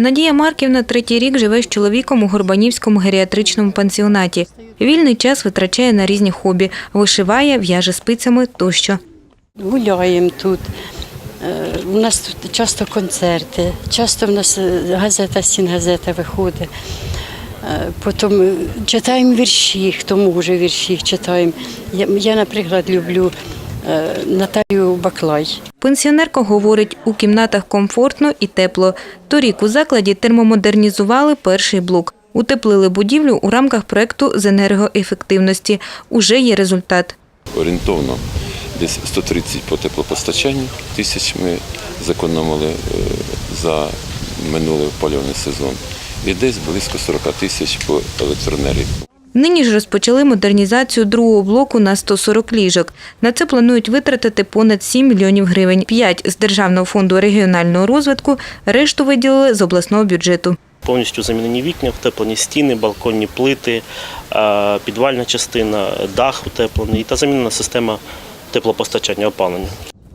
Надія Марківна третій рік живе з чоловіком у Горбанівському геріатричному пансіонаті. Вільний час витрачає на різні хобі, вишиває, в'яже спицями тощо. Гуляємо тут. Е, У нас тут часто концерти, часто в нас е, газета «Сінгазета» виходить. Е, Потім читаємо вірші, хто може вірші читаємо. Я, наприклад, люблю Наталію Баклай. Пенсіонерка говорить, у кімнатах комфортно і тепло. Торік у закладі термомодернізували перший блок. Утеплили будівлю у рамках проекту з енергоефективності. Уже є результат. орієнтовно десь 130 по теплопостачанню тисяч ми зекономили е, за минулий опалювальний сезон. І десь близько 40 тисяч по електроенергії. Нині ж розпочали модернізацію другого блоку на 140 ліжок. На це планують витратити понад 7 мільйонів гривень. 5 з Державного фонду регіонального розвитку, решту виділили з обласного бюджету. Повністю замінені вікна, втеплені стіни, балконні плити, підвальна частина, дах утеплений та замінена система теплопостачання опалення.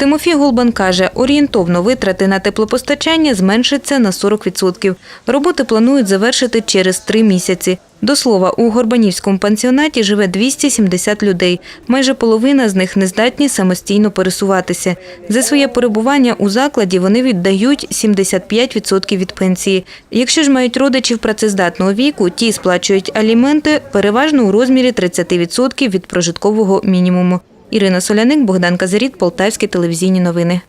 Тимофій Голбан каже, орієнтовно витрати на теплопостачання зменшаться на 40%. Роботи планують завершити через три місяці. До слова, у Горбанівському пансіонаті живе 270 людей. Майже половина з них не здатні самостійно пересуватися. За своє перебування у закладі вони віддають 75% від пенсії. Якщо ж мають родичів працездатного віку, ті сплачують аліменти переважно у розмірі 30% від прожиткового мінімуму. Ірина Соляник, Богдан Казаріт, Полтавські телевізійні новини.